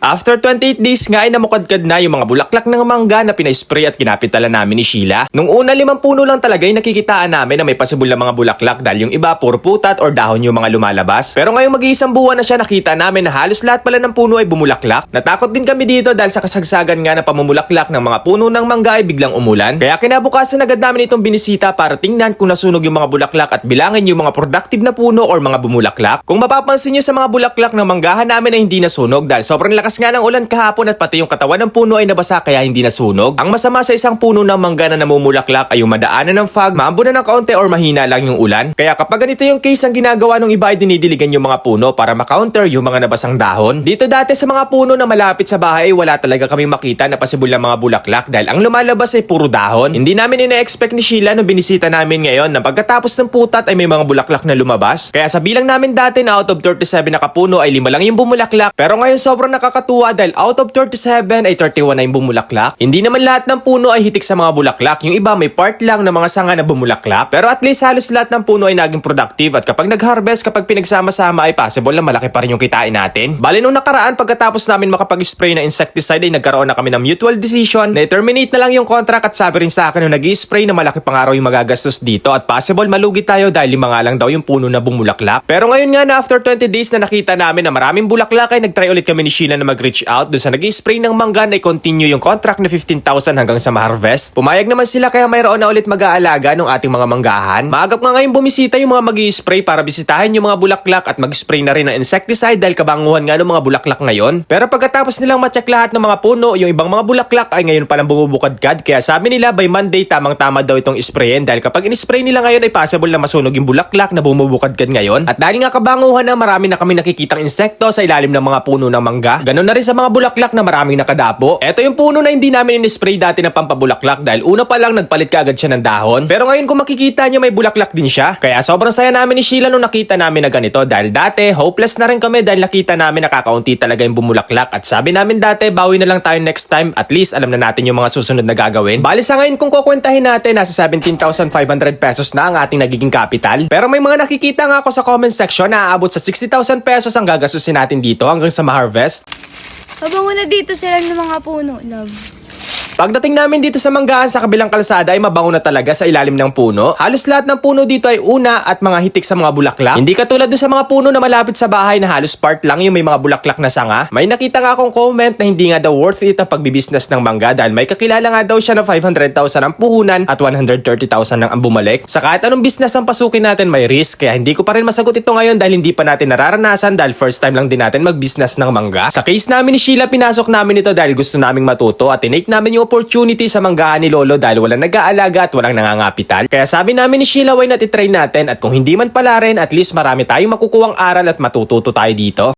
After 28 days nga ay namukadkad na yung mga bulaklak ng mangga na pina-spray at kinapitalan namin ni Sheila. Nung una limang puno lang talaga ay nakikitaan namin na may pasibol na mga bulaklak dahil yung iba puro putat or dahon yung mga lumalabas. Pero ngayong mag-iisang buwan na siya nakita namin na halos lahat pala ng puno ay bumulaklak. Natakot din kami dito dahil sa kasagsagan nga na pamumulaklak ng mga puno ng mangga ay biglang umulan. Kaya kinabukasan agad namin itong binisita para tingnan kung nasunog yung mga bulaklak at bilangin yung mga productive na puno or mga bumulaklak. Kung mapapansin nyo sa mga bulaklak ng manggahan namin ay hindi nasunog dahil sobrang lakas nga ng ulan kahapon at pati yung katawan ng puno ay nabasa kaya hindi nasunog. Ang masama sa isang puno ng mangga na namumulaklak ay yung madaanan ng fog, maambo na ng kaunti or mahina lang yung ulan. Kaya kapag ganito yung case ang ginagawa ng iba ay dinidiligan yung mga puno para makounter yung mga nabasang dahon. Dito dati sa mga puno na malapit sa bahay ay wala talaga kami makita na pasibol ng mga bulaklak dahil ang lumalabas ay puro dahon. Hindi namin ina-expect ni Sheila nung binisita namin ngayon na pagkatapos ng putat ay may mga bulaklak na lumabas. Kaya sa bilang namin dati na out of 37 na kapuno ay lima lang yung bumulaklak. Pero ngayon sobrang nakakatuwa dahil out of 37 ay 31 na bumulaklak. Hindi naman lahat ng puno ay hitik sa mga bulaklak. Yung iba may part lang ng mga sanga na bumulaklak. Pero at least halos lahat ng puno ay naging productive at kapag nag-harvest, kapag pinagsama-sama ay possible na malaki pa rin yung kitain natin. Bali nung nakaraan pagkatapos namin makapag-spray na insecticide ay nagkaroon na kami ng mutual decision na terminate na lang yung contract at sabi rin sa akin nung nag spray na malaki pang araw yung magagastos dito at possible malugi tayo dahil lima nga lang daw yung puno na bumulaklak. Pero ngayon nga na after 20 days na nakita namin na maraming bulaklak ay nagtry ulit kami ni Sheila na mag-reach out doon sa nag spray ng mangga na i-continue yung contract na 15,000 hanggang sa ma-harvest. Pumayag naman sila kaya mayroon na ulit mag-aalaga ng ating mga manggahan. Maagap nga ngayon bumisita yung mga mag spray para bisitahin yung mga bulaklak at mag-spray na rin ng insecticide dahil kabanguhan nga ng mga bulaklak ngayon. Pero pagkatapos nilang ma-check lahat ng mga puno, yung ibang mga bulaklak ay ngayon palang bumubukadkad kaya sabi nila by Monday tamang-tama daw itong sprayin dahil kapag in-spray nila ngayon ay possible na masunog yung bulaklak na bumubukadkad ngayon. At dahil nga kabanguhan na marami na kami nakikitang insekto sa ilalim ng mga puno ng mangga, ganun na rin sa mga bulaklak na maraming nakadapo. Ito yung puno na hindi namin in-spray dati na pampabulaklak dahil una pa lang nagpalit ka agad siya ng dahon. Pero ngayon kung makikita nyo may bulaklak din siya. Kaya sobrang saya namin ni Sheila nung nakita namin na ganito dahil dati hopeless na rin kami dahil nakita namin nakakaunti talaga yung bumulaklak at sabi namin dati bawi na lang tayo next time at least alam na natin yung mga susunod na gagawin. Bali sa ngayon kung kukwentahin natin nasa 17,500 pesos na ang ating nagiging capital. Pero may mga nakikita nga ako sa comment section na aabot sa 60,000 pesos ang gagastusin natin dito hanggang sa ma-harvest. Mabango na dito sila ng mga puno, love. Pagdating namin dito sa manggahan sa kabilang kalsada ay mabango na talaga sa ilalim ng puno. Halos lahat ng puno dito ay una at mga hitik sa mga bulaklak. Hindi katulad doon sa mga puno na malapit sa bahay na halos part lang yung may mga bulaklak na sanga. May nakita nga akong comment na hindi nga daw worth it ang pagbibisnes ng mangga dahil may kakilala nga daw siya na 500,000 ang puhunan at 130,000 ang ang bumalik. Sa kahit anong business ang pasukin natin may risk kaya hindi ko pa rin masagot ito ngayon dahil hindi pa natin nararanasan dahil first time lang din natin mag-business ng mangga. Sa case namin ni Sheila pinasok namin ito dahil gusto naming matuto at tinake namin yung opportunity sa manggahan ni Lolo dahil walang nag-aalaga at walang nangangapital. Kaya sabi namin ni Sheila, why not itry natin at kung hindi man pala rin, at least marami tayong makukuwang aral at matututo tayo dito.